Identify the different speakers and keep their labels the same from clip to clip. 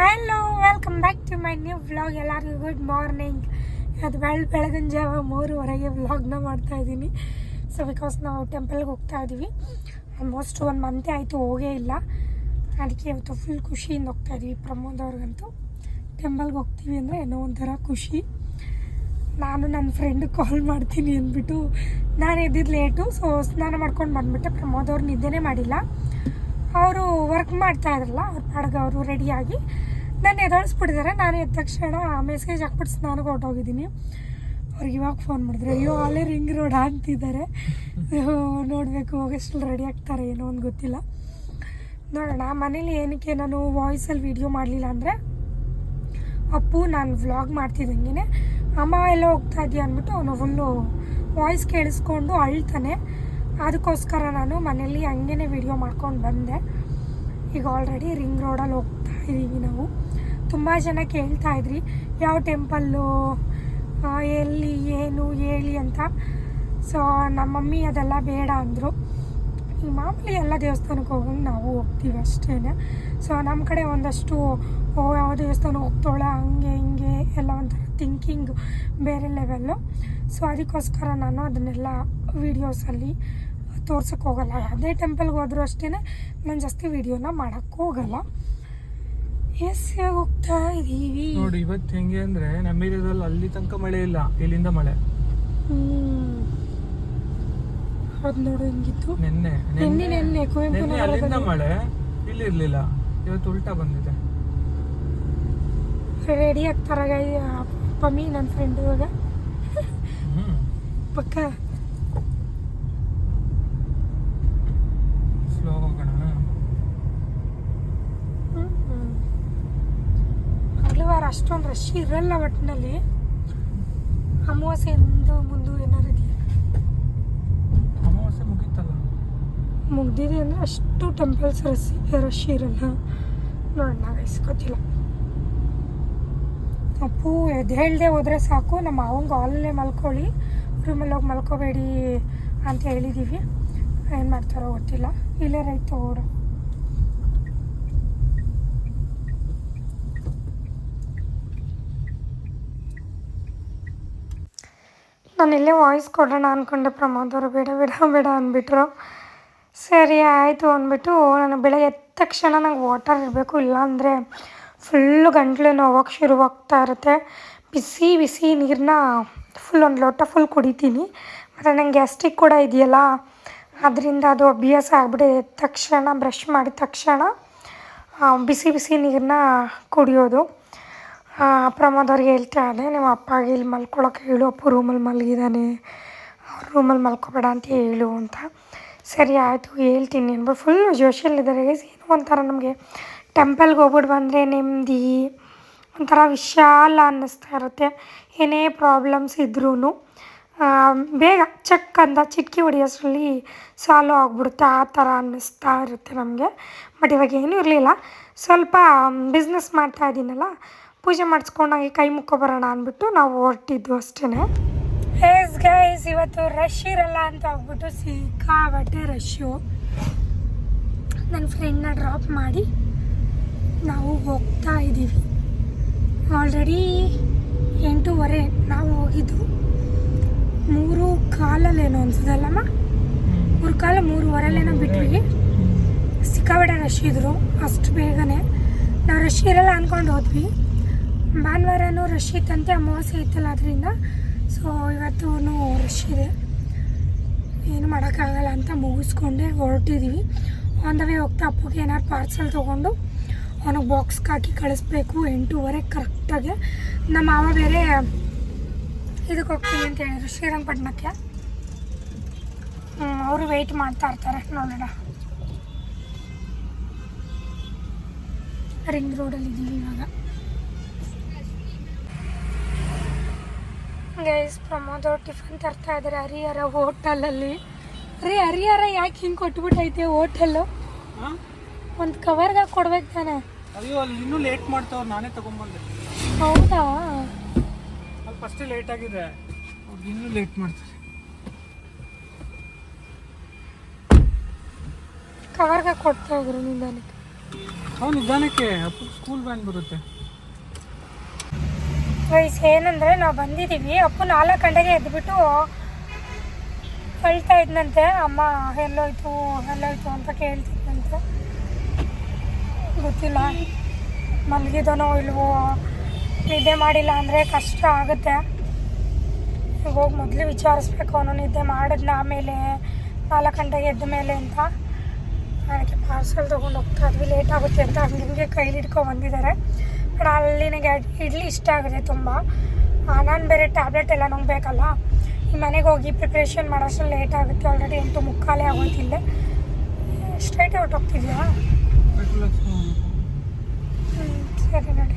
Speaker 1: Hello welcome back to my new vlog ಎಲ್ಲರಿಗೂ good morning ಅದು ಬೆಳ, ಬೆಳಗಿನ ಜಾವ ಮೂರುವರೆಗೆ ವ್ಲಾಗ್ನ ಮಾಡ್ತಾ ಇದ್ದೀನಿ ಸೊ ಬಿಕಾಸ್ ನಾವು ಟೆಂಪಲ್ಗೆ ಹೋಗ್ತಾ ಇದ್ದೀವಿ ಆಲ್ಮೋಸ್ಟ್ ಒಂದು ಮಂತೆ ಆಯಿತು, ಹೋಗೇ ಇಲ್ಲ. ಅದಕ್ಕೆ ಇವತ್ತು ಫುಲ್ ಖುಷಿಯಿಂದ ಹೋಗ್ತಾ ಇದ್ದೀವಿ ಪ್ರಮೋದ್ ಅವ್ರಿಗಂತೂ. ಟೆಂಪಲ್ಗೆ ಹೋಗ್ತೀವಿ ಅಂದರೆ ಏನೋ ಒಂಥರ ಖುಷಿ. ನಾನು ನನ್ನ ಫ್ರೆಂಡ್ ಕಾಲ್ ಮಾಡ್ತೀನಿ ಅಂದ್ಬಿಟ್ಟು, ನಾನು ಎದ್ದಿದ್ದು ಲೇಟು ಸೊ ಸ್ನಾನ ಮಾಡ್ಕೊಂಡು ಬಂದುಬಿಟ್ಟೆ. ಪ್ರಮೋದ್ ಅವ್ರು ನಿದ್ದೆನೇ ಮಾಡಿಲ್ಲ. ಅವರು ವರ್ಕ್ ಮಾಡ್ತಾ ಇದ್ರಲ್ಲ, ಅವ್ರ ಪಾಡ್ಗೆ ಅವರು ರೆಡಿಯಾಗಿ ನಾನು ಎದಳಿಸ್ಬಿಟ್ಟಿದ್ದಾರೆ ನಾನು ಎದ್ದ ತಕ್ಷಣ ಮೆಸೇಜ್ ಹಾಕ್ಬಿಟ್ಟು ಸ್ನಾನಕ್ಕೆ ಹೊರಟೋಗಿದ್ದೀನಿ. ಅವ್ರಿಗೆ ಇವಾಗ ಫೋನ್ ಮಾಡಿದ್ರು. ಅಯ್ಯೋ, ಅಲ್ಲೇ ರಿಂಗ್ ರೋಡ್ ಅಂತಿದ್ದಾರೆ. ನೋಡಬೇಕು ಹೋಗೋಷ್ಟು ರೆಡಿ ಆಗ್ತಾರೆ ಏನೋ ಒಂದು ಗೊತ್ತಿಲ್ಲ. ನೋಡೋಣ, ಮನೇಲಿ ಏನಕ್ಕೆ ನಾನು ವಾಯ್ಸಲ್ಲಿ ವೀಡಿಯೋ ಮಾಡಲಿಲ್ಲ ಅಂದರೆ, ಅಪ್ಪು, ನಾನು ವ್ಲಾಗ್ ಮಾಡ್ತಿದ್ದಂಗೆ ಅಮ್ಮ ಎಲ್ಲ ಹೋಗ್ತಾ ಇದೆಯಾ ಅಂದ್ಬಿಟ್ಟು ಅವನು ಫುಲ್ಲು ವಾಯ್ಸ್ ಕೇಳಿಸ್ಕೊಂಡು ಅಳ್ತಾನೆ. ಅದಕ್ಕೋಸ್ಕರ ನಾನು ಮನೇಲಿ ಹಂಗೇ ವಿಡಿಯೋ ಮಾಡ್ಕೊಂಡು ಬಂದೆ. ಈಗ ಆಲ್ರೆಡಿ ರಿಂಗ್ ರೋಡಲ್ಲಿ ಹೋಗ್ತಾ ಇದ್ದೀವಿ ನಾವು. ತುಂಬ ಜನ ಕೇಳ್ತಾ ಇದ್ರಿ, ಯಾವ ಟೆಂಪಲ್ಲು ಎಲ್ಲಿ, ಏನು, ಹೇಳಿ ಅಂತ. ಸೊ ನಮ್ಮ ಮಮ್ಮಿ ಅದೆಲ್ಲ ಬೇಡ ಅಂದರು. ಈ ಮಾಮೂಲಿ ಎಲ್ಲ ದೇವಸ್ಥಾನಕ್ಕೆ ಹೋಗಂಗೆ ನಾವು ಹೋಗ್ತೀವಿ ಅಷ್ಟೇ ಸೊ ನಮ್ಮ ಕಡೆ ಒಂದಷ್ಟು, ಓ, ಯಾವ ದೇವಸ್ಥಾನ ಹೋಗ್ತಾಳೆ ಹಂಗೆ, ಹಿಂಗೆ, ಎಲ್ಲ ಒಂಥರ ಥಿಂಕಿಂಗ್ ಬೇರೆ ಲೆವೆಲ್ಲು ಸೊ ಅದಕ್ಕೋಸ್ಕರ ನಾನು ಅದನ್ನೆಲ್ಲ ವೀಡಿಯೋಸಲ್ಲಿ ತೋರ್ಸೋಕ್ಕೆ ಹೋಗಲ್ಲ. ಯಾವುದೇ ಟೆಂಪಲ್ಗೆ ಹೋದರೂ ಅಷ್ಟೇ ನಾನು ಜಾಸ್ತಿ ವೀಡಿಯೋನ ಮಾಡೋಕ್ಕೂ ಹೋಗಲ್ಲ. ಎಸ್ ಹೋಗ್ತಾ ಇದೀವಿ
Speaker 2: ನೋಡಿ ಇವತ್ತು ಹೆಂಗೆ ಅಂದ್ರೆ ನಮ್ಮ ಏರಿಯಾದಲ್ಲಿ ಅಲ್ಲಿ ತನಕ ಮಳೆ ಇಲ್ಲ ಇಲ್ಲಿಂದ ಮಳೆ.
Speaker 1: ಹೌದು ನೋಡು ಹೆಂಗಿತ್ತು.
Speaker 2: ನೆನ್ನೆ
Speaker 1: ನಿನ್ನೆ ನೆನ್ನೆ ಕುವೆಂಪು
Speaker 2: ನೆನ್ನೆ ಅಲ್ಲಿಂದ ಮಳೆ ಇಲ್ಲಿ ಇರ್ಲಿಲ್ಲ. ಇವತ್ತು ಉಲ್ಟಾ ಬಂದಿದೆ.
Speaker 1: ರೆಡಿ ಆಗ್ತಾರ ಪಮ್ಮಿ ನನ್ನ ಫ್ರೆಂಡ್ ಇವಾಗ.
Speaker 2: ಹ್ಮ್.
Speaker 1: ಪಕ್ಕ. ಅಷ್ಟೊಂದು ರಶ್ ಇರಲ್ಲ ಒಟ್ಟಿನಲ್ಲಿ ಅಮಾವಾಸ್ಯೆಯಿಂದ ಮುಂದೆ ಏನಾರು ಇದೆಯಾ?
Speaker 2: ಅಮಾವಾಸ್ಯೆ ಮುಗೀತಲ್ಲ?
Speaker 1: ಮುಗ್ದಿದೆ ಅಂದರೆ ಅಷ್ಟು ಟೆಂಪಲ್ಸ್ ರಶ್ ರಶ್ ಇರಲ್ಲ. ನೋಡೋಣ ಇಸ್ಕೋತಿಲ್ಲ ಅಪ್ಪು ಎದ್ದು ಹೇಳ್ದೆ ಹೋದರೆ ಸಾಕು. ನಮ್ಮ ಮಾವಂಗೆ ಹಾಲಲ್ಲೇ ಮಲ್ಕೊಳ್ಳಿ. ರೂಮಲ್ಲಿ ಹೋಗಿ ಮಲ್ಕೋಬೇಡಿ ಅಂತ ಹೇಳಿದ್ದೀವಿ ಏನು ಮಾಡ್ತಾರೋ ಗೊತ್ತಿಲ್ಲ. ಇಲ್ಲೇ ರೈತ ತಗೋಡು ನಾನು ಇಲ್ಲೇ ವಾಯ್ಸ್ ಕೊಡೋಣ ಅಂದ್ಕೊಂಡೆ ಪ್ರಮೋದ್ ಅವರು. ಬೇಡ ಬೇಡ ಬೇಡ ಅಂದ್ಬಿಟ್ರು. ಸರಿ, ಆಯಿತು ಅಂದ್ಬಿಟ್ಟು ನಾನು ಬೆಳಗ್ಗೆ ಎದ್ದ ತಕ್ಷಣ ನಂಗೆ ವಾಟರ್ ಇರಬೇಕು, ಇಲ್ಲಾಂದರೆ ಫುಲ್ಲು ಗಂಟಲು ನೋವಾಗಿ ಶುರುವಾಗ್ತಾ ಇರುತ್ತೆ. ಬಿಸಿ ಬಿಸಿ ನೀರನ್ನ ಫುಲ್ ಒಂದು ಲೋಟ ಫುಲ್ ಕುಡಿತೀನಿ. ಮತ್ತು ನಂಗೆ ಗ್ಯಾಸ್ಟ್ರಿಕ್ ಕೂಡ ಇದೆಯಲ್ಲ, ಅದರಿಂದ ಅದು ಅಭ್ಯಾಸ ಆಗ್ಬಿಟ್ಟಿದೆ ತಕ್ಷಣ ಬ್ರಷ್ ಮಾಡಿದ ತಕ್ಷಣ ಬಿಸಿ ಬಿಸಿ ನೀರನ್ನ ಕುಡಿಯೋದು. ಆ, ಪ್ರಮೋದ್ ಅವ್ರಿಗೆ ಹೇಳ್ತಾ ಇದ್ದೆ ನಿಮ್ಮ ಅಪ್ಪಗೆ ಇಲ್ಲಿ ಮಲ್ಕೊಳ್ಳೋಕೆ ಹೇಳು ಅಪ್ಪು ರೂಮಲ್ಲಿ ಮಲಗಿದ್ದಾನೆ ಅವ್ರ ರೂಮಲ್ಲಿ ಮಲ್ಕೋಬೇಡ ಅಂತ ಹೇಳು ಅಂತ. ಸರಿ ಆಯಿತು ಹೇಳ್ತೀನಿ ಅಂದ್ಬಿಟ್ಟು ಫುಲ್ ಜೋಶಲ್ಲಿದ್ದಾರೆ ಗೈಸ್ ಏನೋ ಒಂಥರ ನಮಗೆ ಟೆಂಪಲ್ಗೆ ಹೋಗ್ಬಿಟ್ಟು ಬಂದರೆ ನೆಮ್ಮದಿ ಒಂಥರ ವಿಶಾಲ ಅನ್ನಿಸ್ತಾ ಇರುತ್ತೆ ಏನೇ ಪ್ರಾಬ್ಲಮ್ಸ್ ಇದ್ರೂ ಬೇಗ ಚಕ್ ಅಂತ ಚಿಟ್ಕಿ ಹೊಡಿಯೋಷ್ಟರಲ್ಲಿ ಸಾಲ್ವ್ ಆಗ್ಬಿಡುತ್ತೆ ಆ ಥರ ಅನ್ನಿಸ್ತಾ ಇರುತ್ತೆ ನಮಗೆ. ಬಟ್ ಇವಾಗ ಏನೂ ಇರಲಿಲ್ಲ ಸ್ವಲ್ಪ ಬಿಸ್ನೆಸ್ ಮಾಡ್ತಾ ಇದ್ದೀನಲ್ಲ ಪೂಜೆ ಮಾಡಿಸ್ಕೊಂಡಾಗೆ ಕೈ ಮುಕ್ಕೊಬರೋಣ ಅಂದ್ಬಿಟ್ಟು ನಾವು ಹೊರಟಿದ್ದು ಅಷ್ಟೇ ಹೇಸ್ ಗೈಸ್ ಇವತ್ತು ರಶ್ ಇರಲ್ಲ ಅಂತ ಹೋಗ್ಬಿಟ್ಟು ಸಿಕ್ಕಾಬಟ್ಟೆ ರಶ್ಶು ನನ್ನ ಫ್ರೆಂಡ್ನ ಡ್ರಾಪ್ ಮಾಡಿ ನಾವು ಹೋಗ್ತಾ ಇದ್ದೀವಿ. ಆಲ್ರೆಡಿ ಎಂಟೂವರೆ, ನಾವು ಹೋಗಿದ್ದು ಮೂರು ಕಾಲಲ್ಲೇನೋ ಅನ್ಸೋದಲ್ಲಮ್ಮ? ಮೂರು ಕಾಲ ಮೂರುವರೆಲ್ಲೇನೋ ಬಿಟ್ವಿ. ಸಿಕ್ಕಾಬಟ್ಟೆ ರಶ್ ಇದ್ರು, ಅಷ್ಟು ಬೇಗನೆ. ನಾವು ರಶ್ ಇರಲ್ಲ ಅಂದ್ಕೊಂಡು ಹೋದ್ವಿ. ಭಾನುವಾರನೂ ರಶ್ ಇತ್ತಂತೆ, ಅಮಾವಾಸ್ಯೆ ಇತ್ತಲ್ಲ ಅದರಿಂದ. ಸೊ ಇವತ್ತೂ ರಶ್ ಇದೆ. ಏನು ಮಾಡೋಕ್ಕಾಗಲ್ಲ ಅಂತ ಮುಗಿಸ್ಕೊಂಡೆ ಹೊರಟಿದ್ದೀವಿ ಆನ್ ದ ವೇ ಹೋಗ್ತಾ ಅಪ್ಪಗೆ ಏನಾದ್ರು ಪಾರ್ಸಲ್ ತೊಗೊಂಡು, ಅವನಿಗೆ ಬಾಕ್ಸ್ಗೆ ಹಾಕಿ ಕಳಿಸ್ಬೇಕು, ಎಂಟೂವರೆ ಕರೆಕ್ಟಾಗಿ ನಮ್ಮ ಮಾವ ಬೇರೆ ಇದಕ್ಕೆ ಹೋಗ್ತೀನಿ ಅಂತ ಹೇಳಿದ್ರು ಶ್ರೀರಂಗಪಟ್ಟಣಕ್ಕೆ ಅವರು ವೆಯ್ಟ್ ಮಾಡ್ತಾ ಇರ್ತಾರೆ, ನೋಡೋಣ. ರಿಂಗ್ ರೋಡಲ್ಲಿ ಇದ್ದೀವಿ ಇವಾಗ. ಗೈಸ್ ಪ್ರಮೋದ್ ಅವ್ರು ಟಿಫನ್ ತರ್ತಾ ಇದ್ದಾರೆ ಹರಿಹರ ಹೋಟೆಲಲ್ಲಿ ರೀ ಹರಿಹರ ಯಾಕೆ ಹಿಂಗೆ ಕೊಟ್ಬಿಟ್ಟೈತೆ ಹೋಟೆಲ್ಲು ಒಂದು ಕವರ್ಗೆ ಕೊಡ್ಬೇಕು ತಾನೆ.
Speaker 2: ಅಯ್ಯೋ ಅಲ್ಲಿ ಇನ್ನೂ ಲೇಟ್ ಮಾಡ್ತಾವ್ರು ನಾನೇ ತಗೊಂಬಂದೆ.
Speaker 1: ಹೌದಾ?
Speaker 2: ಅಲ್ಲಿ ಫಸ್ಟ್ ಲೇಟ್ ಆಗಿದೆ. ಅವ್ರಿಗೆ ಇನ್ನೂ ಲೇಟ್ ಮಾಡ್ತಾರೆ.
Speaker 1: ಕವರ್ಗೆ ಕೊಡ್ತಾ ಇದ್ರು ನಿಧಾನಕ್ಕೆ.
Speaker 2: ಅವ್ನು ನಿಧಾನಕ್ಕೆ. ಅಪ್ಪ ಸ್ಕೂಲ್ ವ್ಯಾನ್ ಬರುತ್ತೆ.
Speaker 1: ವಯಸ್ ಏನಂದರೆ ನಾವು ಬಂದಿದ್ದೀವಿ ಅಪ್ಪು ನಾಲ್ಕು ಗಂಟೆಗೆ ಎದ್ಬಿಟ್ಟು ಅಳ್ತಾ ಇದ್ನಂತೆ. ಅಮ್ಮ, ಎಲ್ಲೋಯ್ತು ಎಲ್ಲೋಯ್ತು ಅಂತ ಕೇಳ್ತಿದ್ನಂತೆ. ಗೊತ್ತಿಲ್ಲ. ಮಲಗಿದನೋ ಇಲ್ವೋ, ನಿದ್ದೆ ಮಾಡಿಲ್ಲ ಅಂದರೆ ಕಷ್ಟ ಆಗುತ್ತೆ. ಹೋಗಿ ಮೊದಲು ವಿಚಾರಿಸ್ಬೇಕು ಅವನು, ನಿದ್ದೆ ಮಾಡಿದ್ನ ಆಮೇಲೆ ನಾಲ್ಕು ಗಂಟೆಗೆ ಎದ್ದ ಮೇಲೆ ಅಂತ. ಅದಕ್ಕೆ ಪಾರ್ಸಲ್ ತೊಗೊಂಡು ಹೋಗ್ತಾ ಇದ್ವಿ. ಲೇಟ್ ಆಗುತ್ತೆ ಅಂತ ಹಂಗೆ ಹಿಂಗೆ ಕೈಲಿ ಹಿಡ್ಕೊ ಬಂದಿದ್ದಾರೆ. ಬಟ್ ಅಲ್ಲಿ ನನಗೆ ಇಡ್ಲಿ ಇಷ್ಟ ಆಗಿದೆ ತುಂಬ. ನಾನು ಬೇರೆ ಟ್ಯಾಬ್ಲೆಟ್ ಎಲ್ಲ ನುಂಗಬೇಕಲ್ಲ? ಈ ಮನೆಗೆ ಹೋಗಿ ಪ್ರಿಪ್ರೇಷನ್ ಮಾಡೋಷ್ಟು ಲೇಟ್ ಆಗುತ್ತೆ ಆಲ್ರೆಡಿ ಎಂಟು ಮುಕ್ಕಾಲೇ ಆಗೋಯ್ತಿಲ್ಲ ಸ್ಟ್ರೈಟ್ ಔಟ್ ಹೋಗ್ತಿದ್ಯಾ? ಸರಿ ನೋಡಿ.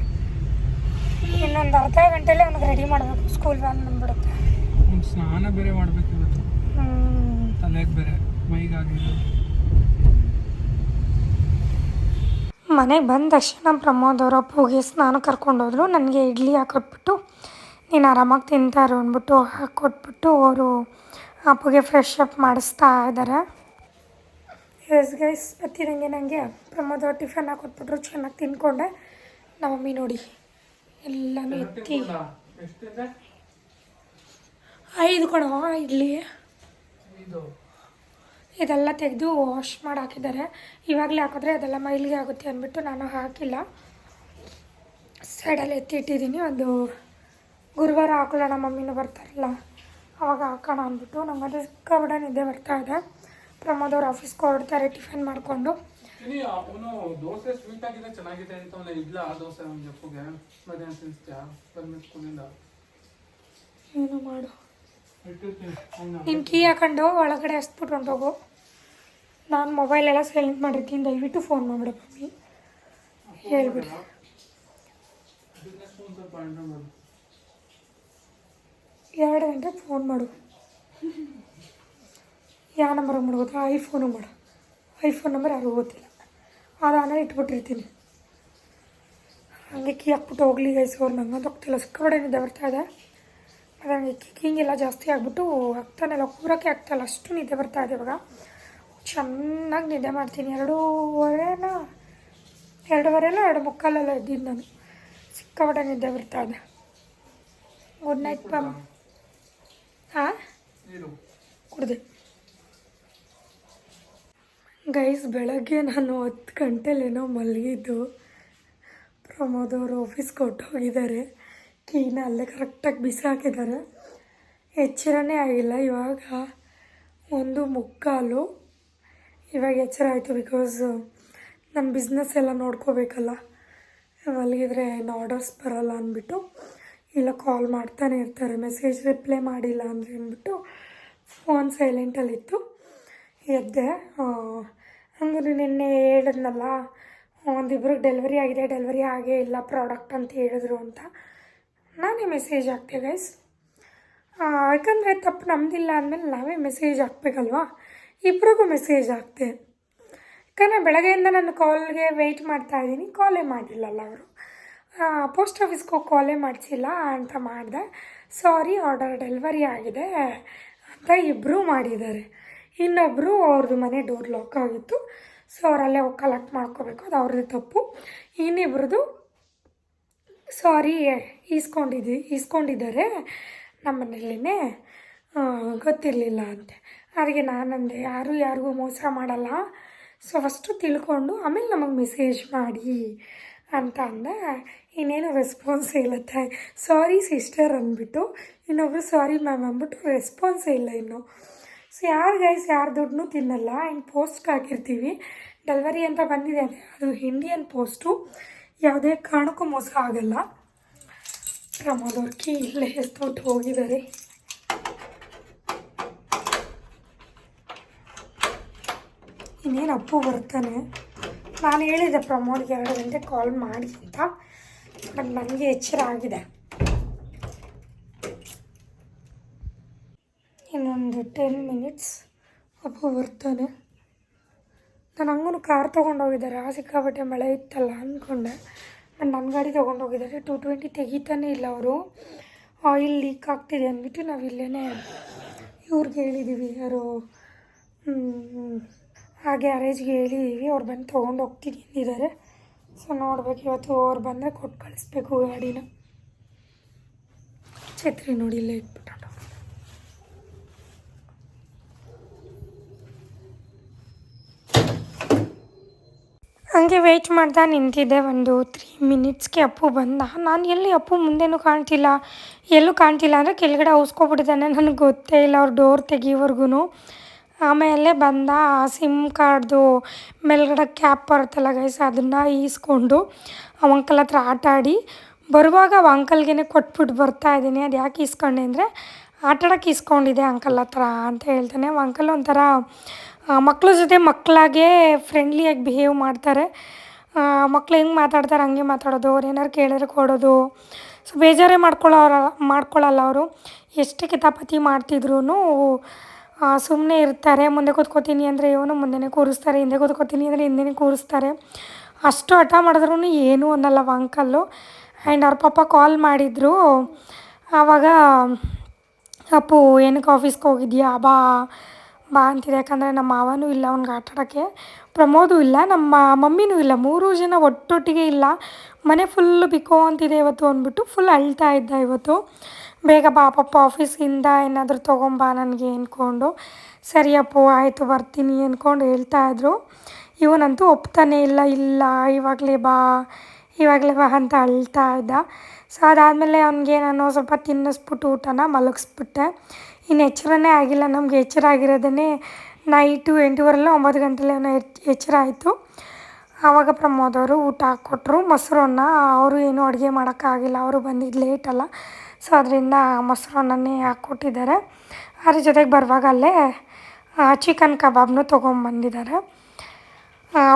Speaker 1: ಇನ್ನೊಂದು ಅರ್ಧ ಗಂಟೆಲೇ ಅವ್ನಿಗೆ ರೆಡಿ ಮಾಡಬೇಕು ಸ್ಕೂಲ್ ವ್ಯಾನ್ ಬಂದ್ಬಿಡುತ್ತೆ.
Speaker 2: ಸ್ನಾನ ಬೇರೆ ಮಾಡಬೇಕು ಇವತ್ತು. ತಲೆಗೆ ಬೇರೆ ಮೈಗಾಗಿಲ್ಲ
Speaker 1: ಮನೆಗೆ ಬಂದ ತಕ್ಷಣ ಪ್ರಮೋದ್ ಅವರ ಅಪ್ಪುಗೆ ಸ್ನಾನ ಕರ್ಕೊಂಡೋದ್ರು ನನಗೆ ಇಡ್ಲಿ ಹಾಕೊಟ್ಬಿಟ್ಟು, ನೀನು ಆರಾಮಾಗಿ ತಿಂತಾರು ಅಂದ್ಬಿಟ್ಟು ಹಾಕ್ಕೊಟ್ಬಿಟ್ಟು ಅವರು ಅಪ್ಪುಗೆ ಫ್ರೆಶ್ ಅಪ್ ಮಾಡಿಸ್ತಾ ಇದ್ದಾರೆ ಎಸ್ ಗೈಸ್ ಬತ್ತಿದಂಗೆ ನನಗೆ ಪ್ರಮೋದ್ ಅವ್ರು ಟಿಫನ್ ಹಾಕೊಟ್ಬಿಟ್ರು, ಚೆನ್ನಾಗಿ ತಿನ್ಕೊಂಡೆ. ನಮ್ಮ ಮಮ್ಮಿ ನೋಡಿ, ಎಲ್ಲನೂ ಎತ್ತಿ. ಐದು ಕೊಡೋ ಇಡ್ಲಿ? ಇದೆಲ್ಲ ತೆಗೆದು ವಾಶ್ ಮಾಡಿ ಹಾಕಿದ್ದಾರೆ. ಇವಾಗಲೇ ಹಾಕಿದ್ರೆ ಅದೆಲ್ಲ ಮೈಲಿಗೆ ಆಗುತ್ತೆ ಅಂದ್ಬಿಟ್ಟು ನಾನು ಹಾಕಿಲ್ಲ. ಸೈಡಲ್ಲಿ ಎತ್ತಿಟ್ಟಿದ್ದೀನಿ. ಒಂದು ಗುರುವಾರ ಹಾಕೊಳ್ಳೋಣ ಮಮ್ಮಿನೂ ಬರ್ತಾರಲ್ಲ. ಅವಾಗ ಹಾಕೋಣ ಅಂದ್ಬಿಟ್ಟು ನಮ್ಮದು ಸಿಕ್ಕಾಬಿಡ ನಿದ್ದೆ ಬರ್ತಾ ಇದೆ. ಪ್ರಮೋದ್ ಅವ್ರು ಆಫೀಸ್ಗೆ ಹೊರಡ್ತಾರೆ ಟಿಫನ್ ಮಾಡಿಕೊಂಡು.
Speaker 2: ಇಲ್ಲಿ ಅವನು ದೋಸೆ ಸ್ವೀಟ್ ಆಗಿದೆ ಚೆನ್ನಾಗಿದೆ ಅಂತ ಅವನ ಇಡ್ಲ ಆ ದೋಸೆ ಅವ್ನ ಜಪ್ಪುಗೆ ಮಧ್ಯಾಹ್ನ ತಿನ್ಸ್ತೀಯಾ? ಬಂದ್ಮೇಲೆ ಸ್ಕೂಲಿಂದ
Speaker 1: ಏನು ಮಾಡು.
Speaker 2: ಇಟ್ಟಿರ್ತೀನಿ ಅವ್ನ
Speaker 1: ನೀನು ಕೀ ಹಾಕೊಂಡು ಒಳಗಡೆ ಹಸ್ಬಿಟ್ಟು ಹೊಂಟೋಗು ನಾನು ಮೊಬೈಲೆಲ್ಲ ಸೈಲೆಂಟ್ ಮಾಡಿರ್ತೀನಿ, ದಯವಿಟ್ಟು ಫೋನ್ ಮಾಡಿಬಿಡು ಮಮ್ಮಿ. ಹೇಳ್ಬಿಡಿ. ಎರಡು ಗಂಟೆಗೆ ಫೋನ್ ಮಾಡು. ಯಾವ ನಂಬರ್ಗೆ ಮಾಡು ಗೊತ್ತಾ ಐಫೋನು ಮಾಡು. ಐಫೋನ್ ನಂಬರ್ ಯಾರಿಗೂ ಗೊತ್ತಿಲ್ಲ. ಅದು ಇಟ್ಬಿಟ್ಟಿರ್ತೀನಿ. ಹಂಗೆ ಕೀ ಹಾಕ್ಬಿಟ್ಟು ಹೋಗ್ಲಿ ಗೈಸ್ ಅವ್ರು, ನಂಗಂತೂ ಹೋಗ್ತಿಲ್ಲ ಸಿಕ್ಕಾಪಡೆ ನಿದ್ದೆ ಬರ್ತಾ ಇದೆ. ಮತ್ತು ನನಗೆ ಕಿಕ್ಕಿಂಗೆಲ್ಲ ಜಾಸ್ತಿ ಆಗಿಬಿಟ್ಟು ಆಗ್ತಾನೆಲ್ಲ ಕೂರಕ್ಕೆ ಆಗ್ತಾಯಿಲ್ಲ ಅಷ್ಟು ನಿದ್ದೆ ಬರ್ತಾ ಇದೆ ಇವಾಗ. ಚೆನ್ನಾಗಿ ನಿದ್ದೆ ಮಾಡ್ತೀನಿ. ಎರಡೂವರೆನ? ಎರಡೂವರೆಲ್ಲ ಎರಡು ಮುಕ್ಕಾಲೆಲ್ಲ ಇದ್ದೀನಿ ನಾನು. ಸಿಕ್ಕಾಪಟ್ಟೆ ನಿದ್ದೆ ಬರ್ತಾ ಇದೆ. ಗುಡ್ ನೈಟ್ ಪಮ್ ಹಾಂ ಕುಡ್ದೆ? ಗೈಸ್ ಬೆಳಗ್ಗೆ ನಾನು ಹತ್ತು ಗಂಟೆಲೇನೋ ಮಲಗಿದ್ದು. ಪ್ರಮೋದ್ ಅವರು ಆಫೀಸ್ಗೆ ಹೊಟ್ಟೋಗಿದ್ದಾರೆ ಕೀನ ಅಲ್ಲೇ ಕರೆಕ್ಟಾಗಿ ಬಿಸಾಕಿದ್ದಾರೆ. ಎಚ್ಚರನೇ ಆಗಿಲ್ಲ. ಇವಾಗ ಒಂದು ಮುಕ್ಕಾಲು. ಇವಾಗ ಎಚ್ಚರ ಆಯಿತು ಬಿಕಾಸ್ ನನ್ನ ಬಿಸ್ನೆಸ್ ಎಲ್ಲ ನೋಡ್ಕೋಬೇಕಲ್ಲ. ಮಲಗಿದ್ರೆ ಏನು ಆರ್ಡರ್ಸ್ ಬರಲ್ಲ ಅಂದ್ಬಿಟ್ಟು ಇಲ್ಲ ಕಾಲ್ ಮಾಡ್ತಾನೆ ಇರ್ತಾರೆ. ಮೆಸೇಜ್ ರಿಪ್ಲೈ ಮಾಡಿಲ್ಲ ಅಂದರೆ ಅಂದ್ಬಿಟ್ಟು ಫೋನ್ ಸೈಲೆಂಟಲ್ಲಿತ್ತು ಎದ್ದೆ ಹಂಗೆ ನಿನ್ನೆ ಹೇಳಿದ್ನಲ್ಲ ಒಂದಿಬ್ರಿಗೆ ಡೆಲಿವರಿ ಆಗಿದೆ ಡೆಲಿವರಿ ಆಗೇ ಇಲ್ಲ ಪ್ರಾಡಕ್ಟ್ ಅಂತ ಹೇಳಿದ್ರು ಅಂತ. ನಾನೇ ಮೆಸೇಜ್ ಹಾಕ್ತೆ ಗೈಸ್ ಯಾಕಂದರೆ ತಪ್ಪು ನಮ್ಮದಿಲ್ಲ ಅಂದಮೇಲೆ ನಾವೇ ಮೆಸೇಜ್ ಹಾಕ್ಬೇಕಲ್ವಾ? ಇಬ್ರಿಗೂ ಮೆಸೇಜ್ ಹಾಕ್ತೆ. ಯಾಕಂದರೆ ಬೆಳಗ್ಗೆಯಿಂದ ನಾನು ಕಾಲ್ಗೆ ವೆಯ್ಟ್ ಮಾಡ್ತಾ ಇದ್ದೀನಿ ಕಾಲೇ ಮಾಡಿಲ್ಲಲ್ಲ ಅವರು. ಪೋಸ್ಟ್ ಆಫೀಸ್ಗೆ ಕಾಲೇ ಮಾಡಿಸಿಲ್ಲ ಅಂತ ಮಾಡಿದೆ. ಸಾರಿ ಆರ್ಡರ್ ಡೆಲಿವರಿ ಆಗಿದೆ ಅಂತ ಇಬ್ಬರೂ ಮಾಡಿದ್ದಾರೆ. ಇನ್ನೊಬ್ಬರು ಅವ್ರದ್ದು ಮನೆ ಡೋರ್ ಲಾಕ್ ಆಗಿತ್ತು. ಸೊ ಅವರಲ್ಲೇ ಕಲೆಕ್ಟ್ ಮಾಡ್ಕೋಬೇಕು, ಅದು ಅವ್ರದ್ದು ತಪ್ಪು. ಇನ್ನಿಬ್ರದ್ದು ಸಾರಿ ಈಸ್ಕೊಂಡಿದ್ದಿ, ಈಸ್ಕೊಂಡಿದ್ದಾರೆ ನಮ್ಮ ಮನೆಯಲ್ಲೇ ಗೊತ್ತಿರಲಿಲ್ಲ ಅಂತೆ. ಅದಕ್ಕೆ ನಾನಂದೆ, ಯಾರೂ ಯಾರಿಗೂ ಮೋಸ ಮಾಡಲ್ಲ. ಸೊ ಫಸ್ಟು ತಿಳ್ಕೊಂಡು ಆಮೇಲೆ ನಮಗೆ ಮೆಸೇಜ್ ಮಾಡಿ ಅಂತ ಅಂದೆ. ಇನ್ನೇನು ರೆಸ್ಪಾನ್ಸ್ ಇಲ್ಲತ್ತೆ ಸಾರಿ ಸಿಸ್ಟರ್ ಅಂದ್ಬಿಟ್ಟು, ಇನ್ನೊಬ್ರು ಸಾರಿ ಮ್ಯಾಮ್ ಅಂದ್ಬಿಟ್ಟು ರೆಸ್ಪಾನ್ಸ್ ಇಲ್ಲ ಇನ್ನು. ಸೊ ಯಾರು ಗೈಸ್ ಯಾರು ದುಡ್ಡನ್ನೂ ತಿನ್ನಲ್ಲ. ಆ್ಯಂಡ್ ಪೋಸ್ಟ್ ಹಾಕಿರ್ತೀವಿ. ಡೆಲ್ವರಿ ಅಂತ ಬಂದಿದೆ ಅದು ಇಂಡಿಯನ್ ಪೋಸ್ಟು ಯಾವುದೇ ಕಾರಣಕ್ಕೂ ಮೋಸ ಆಗಲ್ಲ. ಪ್ರಮೋದವ್ರಿಗೆ ಇಲ್ಲೇ ಎತ್ಬಿಟ್ಟು ಹೋಗಿದ್ದಾರೆ. ಇನ್ನೇನು ಅಪ್ಪು ಬರ್ತಾನೆ? ನಾನು ಹೇಳಿದೆ ಪ್ರಮೋದ್ಗೆ ಎರಡು ಗಂಟೆ ಕಾಲ್ ಮಾಡಿ ಅಂತ. ಬಟ್ ನನಗೆ ಎಚ್ಚರ ಆಗಿದೆ. ಇನ್ನೊಂದು ಟೆನ್ ಮಿನಿಟ್ಸ್ ಅಪ್ಪು ಬರ್ತಾನೆ. ನಾನು ಹಂಗೂ ಕಾರ್ ತೊಗೊಂಡೋಗಿದ್ದಾರೆ. ಆ ಸಿಕ್ಕಾಪಟ್ಟೆ ಮಳೆ ಇತ್ತಲ್ಲ ಅಂದ್ಕೊಂಡೆ ನಾನು ನನ್ನ ಗಾಡಿ ತೊಗೊಂಡೋಗಿದ್ದಾರೆ. ಟೂ ಟ್ವೆಂಟಿ ತೆಗಿತಾನೇ ಇಲ್ಲ ಅವರು. ಆಯಿಲ್ ಲೀಕ್ ಆಗ್ತಿದೆ ಅಂದ್ಬಿಟ್ಟು ನಾವು ಇಲ್ಲೇ ಇವ್ರಿಗೆ ಹೇಳಿದ್ದೀವಿ ಯಾರು ಹಾಗೆ ಗ್ಯಾರೇಜ್ಗೆ ಹೇಳಿದ್ದೀವಿ ಅವ್ರು ಬಂದು ತೊಗೊಂಡು ಹೋಗ್ತೀನಿ ಅಂದಿದ್ದಾರೆ. ಸೊ ನೋಡ್ಬೇಕು. ಇವತ್ತು ಅವ್ರು ಬಂದರೆ ಕೊಟ್ಟು ಕಳಿಸ್ಬೇಕು ಗಾಡಿನ. ಛತ್ರಿ ನೋಡಿ, ಇಲ್ಲೇ ಇಟ್ಬಿಟ್ಟು ಹಂಗೆ ವೆಯ್ಟ್ ಮಾಡ್ತಾ ನಿಂತಿದ್ದೆ ಒಂದು ತ್ರೀ ಮಿನಿಟ್ಸ್ಗೆ ಅಪ್ಪು ಬಂದ. ನಾನು ಎಲ್ಲಿ ಅಪ್ಪು ಮುಂದೆನೂ ಕಾಣ್ತಿಲ್ಲ. ಎಲ್ಲೂ ಕಾಣ್ತಿಲ್ಲ ಅಂದರೆ ಕೆಳಗಡೆ ಔಸ್ಕೊಬಿಟ್ಟಿದ್ದಾನೆ ನನಗೆ ಗೊತ್ತೇ ಇಲ್ಲ ಅವ್ರು ಡೋರ್ ತೆಗಿಯೋವರೆಗೂ ಆಮೇಲೆ ಬಂದ ಆ ಸಿಮ್ ಕಾರ್ಡ್ದು ಮೇಲ್ಗಡೆ ಕ್ಯಾಪ್ ಬರುತ್ತಲ್ಲ ಗೈಸ್ ಅದನ್ನು ಈಸ್ಕೊಂಡು ಆ ಅಂಕಲ್ ಹತ್ರ ಆಟ ಆಡಿ ಬರುವಾಗ ಅವ ಅಂಕಲ್ಗೆ ಕೊಟ್ಬಿಟ್ಟು ಬರ್ತಾ ಇದ್ದೀನಿ. ಅದು ಯಾಕೆ ಈಸ್ಕೊಂಡೆ ಅಂದರೆ, ಆಟಾಡೋಕೆ ಈಸ್ಕೊಂಡಿದ್ದೆ ಅಂಕಲ್ ಹತ್ರ ಅಂತ ಹೇಳ್ತಾನೆ. ಅಂಕಲ್ ಒಂಥರ ಮಕ್ಳ ಜೊತೆ ಮಕ್ಕಳಾಗೆ ಫ್ರೆಂಡ್ಲಿಯಾಗಿ ಬಿಹೇವ್ ಮಾಡ್ತಾರೆ. ಮಕ್ಳು ಹೆಂಗೆ ಮಾತಾಡ್ತಾರೆ, ಹಂಗೆ ಮಾತಾಡೋದು. ಅವ್ರು ಏನಾರು ಕೇಳಿದ್ರೆ ಕೊಡೋದು. ಸೊ, ಬೇಜಾರೇ ಮಾಡ್ಕೊಳ್ಳೋರ ಮಾಡ್ಕೊಳ್ಳಲ್ಲ ಅವರು. ಎಷ್ಟು ಕಿತಾಪತಿ ಮಾಡ್ತಿದ್ರು ಸುಮ್ಮನೆ ಇರ್ತಾರೆ. ಮುಂದೆ ಕೂತ್ಕೋತೀನಿ ಅಂದರೆ ಇವನು ಮುಂದೆನೇ ಕೂರಿಸ್ತಾರೆ, ಹಿಂದೆ ಕೂತ್ಕೋತೀನಿ ಅಂದರೆ ಹಿಂದೆನೇ ಕೂರಿಸ್ತಾರೆ. ಅಷ್ಟು ಹಠ ಮಾಡಿದ್ರೂ ಏನೂ ಅನ್ನಲ್ಲ ಅಂಕಲ್ಲು. ಆ್ಯಂಡ್ ಅವ್ರ ಪಾಪ ಕಾಲ್ ಮಾಡಿದರು. ಆವಾಗ ಅಪ್ಪು, ಏನಕ್ಕೆ ಆಫೀಸ್ಗೆ ಹೋಗಿದ್ಯಾ? ಬಾ. ಬಾ ಅಂತಿದೆ. ಯಾಕಂದರೆ ನಮ್ಮ ಮಾವನೂ ಇಲ್ಲ, ಅವ್ನಿಗೆ ಆಟ ಆಡೋಕ್ಕೆ. ಪ್ರಮೋದೂ ಇಲ್ಲ, ನಮ್ಮ ಮಮ್ಮಿನೂ ಇಲ್ಲ. ಮೂರೂ ಜನ ಒಟ್ಟೊಟ್ಟಿಗೆ ಇಲ್ಲ. ಮನೆ ಫುಲ್ಲು ಬಿಕೋ ಅಂತಿದೆ ಇವತ್ತು ಅಂದ್ಬಿಟ್ಟು ಫುಲ್ ಅಳ್ತಾ ಇದ್ದ ಇವತ್ತು. ಬೇಗ ಬಾ ಪಪ್ಪ ಆಫೀಸಿಂದ ಏನಾದರೂ ತೊಗೊಂಬಾ ನನಗೆ ಅಂದ್ಕೊಂಡು ಸರಿ ಅಪ್ಪು, ಆಯಿತು, ಬರ್ತೀನಿ ಅಂದ್ಕೊಂಡು ಹೇಳ್ತಾಯಿದ್ರು ಇವನಂತೂ ಒಪ್ತಾನೆ ಇಲ್ಲ ಇಲ್ಲ, ಇವಾಗಲೇ ಬಾ ಇವಾಗಲೇ ಬಾ ಅಂತ ಅಳ್ತಾ ಇದ್ದ. ಸೊ ಅದಾದಮೇಲೆ ಅವನಿಗೆ ನಾನು ಸ್ವಲ್ಪ ತಿನ್ನಿಸ್ಬಿಟ್ಟು ಊಟನ ಮಲಗಿಸ್ಬಿಟ್ಟೆ. ಇನ್ನು ಎಚ್ಚರನೇ ಆಗಿಲ್ಲ, ನಮಗೆ ಎಚ್ಚರ ಆಗಿರೋದೇ ನೈಟು ಎಂಟೂವರೆಲ್ಲ ಒಂಬತ್ತು ಗಂಟೆಲೆ ಎಚ್ಚರ ಆಯಿತು. ಆವಾಗ ಪ್ರಮೋದ್ ಅವರು ಊಟ ಹಾಕ್ಕೊಟ್ರು ಮೊಸರನ್ನ ಅವರು ಏನೂ ಅಡುಗೆ ಮಾಡೋಕ್ಕಾಗಿಲ್ಲ ಅವರು ಬಂದಿದ್ದು ಲೇಟಲ್ಲ ಸೊ ಅದರಿಂದ ಮೊಸರನ್ನನೇ ಹಾಕ್ಕೊಟ್ಟಿದ್ದಾರೆ. ಅದ್ರ ಜೊತೆಗೆ ಬರುವಾಗ ಅಲ್ಲೇ ಚಿಕನ್ ಕಬಾಬ್ನು ತೊಗೊಂಬಂದಿದ್ದಾರೆ.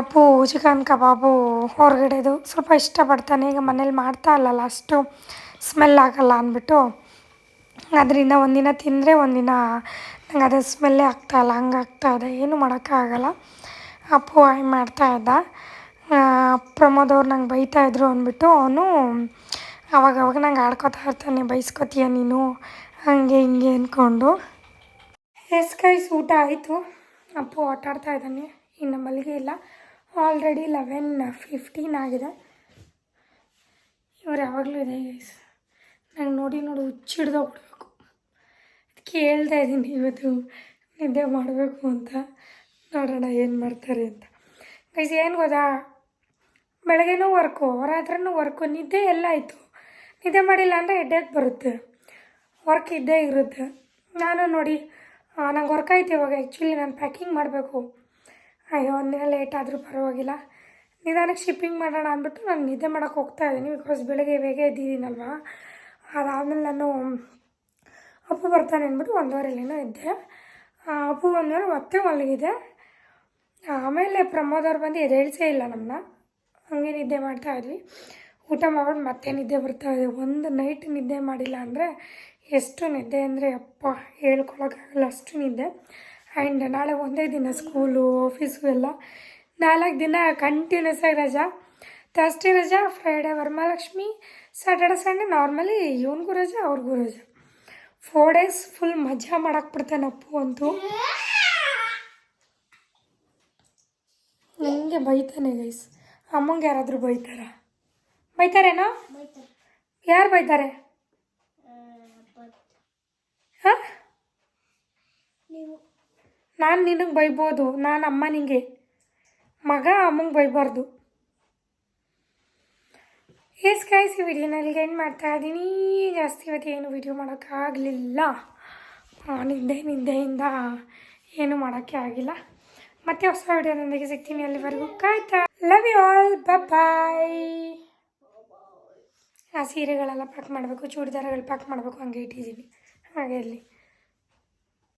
Speaker 1: ಅಪ್ಪು ಚಿಕನ್ ಕಬಾಬು ಹೊರಗಡೆದು ಸ್ವಲ್ಪ ಇಷ್ಟಪಡ್ತಾನೆ, ಈಗ ಮನೇಲಿ ಮಾಡ್ತಾ ಇಲ್ಲಲ್ಲ ಅಷ್ಟು ಸ್ಮೆಲ್ ಆಗಲ್ಲ ಅಂದ್ಬಿಟ್ಟು. ಅದರಿಂದ ಒಂದಿನ ತಿಂದರೆ ಒಂದಿನ ನಂಗೆ ಅದು ಸ್ಮೆಲ್ಲೇ ಆಗ್ತಾಯಿಲ್ಲ ಹಂಗೆ ಆಗ್ತಾಯಿದೆ ಏನೂ ಮಾಡೋಕ್ಕಾಗಲ್ಲ ಅಪ್ಪು ಐ ಮಾಡ್ತಾಯಿದ್ದ ಪ್ರಮೋದ್ ಅವ್ರು ನಂಗೆ ಬೈತಾಯಿದ್ರು ಅಂದ್ಬಿಟ್ಟು ಅವನು ಅವಾಗ ಅವಾಗ ನಂಗೆ ಆಡ್ಕೊತಾ ಇರ್ತಾನೆ, ಬೈಸ್ಕೊತೀಯ ನೀನು? ಹಂಗೆ ಹಿಂಗೆ ಅಂದ್ಕೊಂಡು. ಎಸ್ ಕೈಸ್ ಊಟ ಆಯಿತು. ಅಪ್ಪು ಆಟ ಆಡ್ತಾ ಇದ್ದಾನೆ. ಇನ್ನು ಮಲ್ಲಿಗೆ ಇಲ್ಲ. ಆಲ್ರೆಡಿ ಲೆವೆನ್ ಫಿಫ್ಟೀನ್ ಆಗಿದೆ. ಇವ್ರು ಯಾವಾಗಲೂ ಇದೆ ಗೈಸ್ ನಂಗೆ ನೋಡಿ ನೋಡಿ ಹುಚ್ಚಿಡ್ದೋಗ್ಬಿಡ್ಬೇಕು ಹೇಳ್ತಾ ಇದ್ದೀನಿ ಇವತ್ತು ನಿದ್ದೆ ಮಾಡಬೇಕು ಅಂತ. ನೋಡೋಣ ಏನು ಮಾಡ್ತಾರೆ ಅಂತ. ಗೈಸ್ ಏನು ಗೊತ್ತಾ? ಬೆಳಗ್ಗೆನೂ ವರ್ಕು ರಾತ್ರಿನೂ ವರ್ಕು ನಿದ್ದೆ ಎಲ್ಲ ಆಯಿತು. ನಿದ್ದೆ ಮಾಡಿಲ್ಲ ಅಂದರೆ ಹೆಡ್ಡೇಕ್ ಬರುತ್ತೆ. ವರ್ಕ್ ಇದ್ದೇ ಇರುತ್ತೆ. ನಾನು ನೋಡಿ ನಂಗೆ ವರ್ಕ್ ಆಯ್ತು ಇವಾಗ. ಆ್ಯಕ್ಚುಲಿ ನಾನು ಪ್ಯಾಕಿಂಗ್ ಮಾಡಬೇಕು. ಅಯ್ಯೋ, ಒಂದಿನ ಲೇಟ್ ಆದರೂ ಪರವಾಗಿಲ್ಲ. ನಿಧಾನಕ್ಕೆ ಶಿಪ್ಪಿಂಗ್ ಮಾಡೋಣ ಅಂದ್ಬಿಟ್ಟು ನಾನು ನಿದ್ದೆ ಮಾಡೋಕ್ಕೆ ಹೋಗ್ತಾ ಇದ್ದೀನಿ ಬಿಕಾಸ್ ಬೆಳಗ್ಗೆ ಬೇಗ ಇದ್ದಿದ್ದೀನಲ್ವ ಅದಾದಮೇಲೆ ನಾನು ಅಪ್ಪು ಬರ್ತಾನೆ ಅಂದ್ಬಿಟ್ಟು ಒಂದೂವರೆಲೇನೋ ಇದ್ದೆ ಅಪ್ಪು ಬಂದಮೇಲೆ ಮತ್ತೆ ಮಲಗಿದೆ. ಆಮೇಲೆ ಪ್ರಮೋದ್ ಅವ್ರು ಬಂದು ಎದೇಳ್ಸೇ ಇಲ್ಲ ನಮ್ಮನ್ನ. ಹಂಗೆ ನಿದ್ದೆ ಮಾಡ್ತಾ ಇದ್ವಿ. ಊಟ ಮಾಡ್ಬಿಟ್ಟು ಮತ್ತೆ ನಿದ್ದೆ ಬರ್ತಾ ಇದೆ. ಒಂದು ನೈಟ್ ನಿದ್ದೆ ಮಾಡಿಲ್ಲ ಅಂದರೆ ಎಷ್ಟು ನಿದ್ದೆ ಅಂದರೆ ಅಪ್ಪ, ಹೇಳ್ಕೊಳಕ್ಕಾಗಲ್ಲ ಅಷ್ಟು ನಿದ್ದೆ. ಆ್ಯಂಡ್ ನಾಳೆ ಒಂದೇ ದಿನ ಸ್ಕೂಲು, ಆಫೀಸು ಎಲ್ಲ. ನಾಲ್ಕು ದಿನ ಕಂಟಿನ್ಯೂಸ್ ಆಗಿ ರಜಾ. ಥರ್ಸ್ಡೇ ರಜಾ Friday Varamahalakshmi Saturday Sunday normally ಇವನಿಗೂ ರಜಾ, ಅವ್ರಿಗೂ ರಜಾ. ಫೋರ್ ಡೇಸ್ ಫುಲ್ ಮಜಾ ಮಾಡಕ್ಕೆ ಬಿಡ್ತಾನೆ ಅಪ್ಪು ಅಂತೂ. ನನಗೆ ಬೈತಾನೆ ಗೈಸ್ ಅಮ್ಮಂಗೆ ಯಾರಾದರೂ ಬೈತಾರ? ಬೈತಾರೇನೋ? ಯಾರು ಬೈತಾರೆ? ಹಾಂ? ನಾನು ನಿನಗೆ ಬೈಬೋದು, ನಾನು ಅಮ್ಮ ನಿಂಗೆ. ಮಗ ಅಮ್ಮಂಗೆ ಬೈಬಾರ್ದು. ಎಸ್ ಗೈಸ್ ಈ ವಿಡಿಯೋನಲ್ಲಿ ಏನು ಮಾಡ್ತಾ ಇದ್ದೀನಿ? ಜಾಸ್ತಿ ಇವತ್ತು ಏನು ವಿಡಿಯೋ ಮಾಡೋಕ್ಕಾಗಲಿಲ್ಲ. ನಿದ್ದೆ ನಿದ್ದೆಯಿಂದ ಏನು ಮಾಡೋಕ್ಕೆ ಆಗಿಲ್ಲ. ಮತ್ತೆ ಹೊಸ ವಿಡಿಯೋದೊಂದಿಗೆ ಸಿಗ್ತೀನಿ ಅಲ್ಲಿವರೆಗೂ. ಕಾಯ್ತಾ? ಲವ್ ಯು ಆಲ್ ಬಾಯ್ ಆ ಸೀರೆಗಳೆಲ್ಲ ಪ್ಯಾಕ್ ಮಾಡಬೇಕು, ಚೂಡಿದಾರಗಳು ಪ್ಯಾಕ್ ಮಾಡಬೇಕು, ಹಂಗೆ ಇಟ್ಟಿದ್ದೀನಿ. ಹಾಗೆ ಇರಲಿ.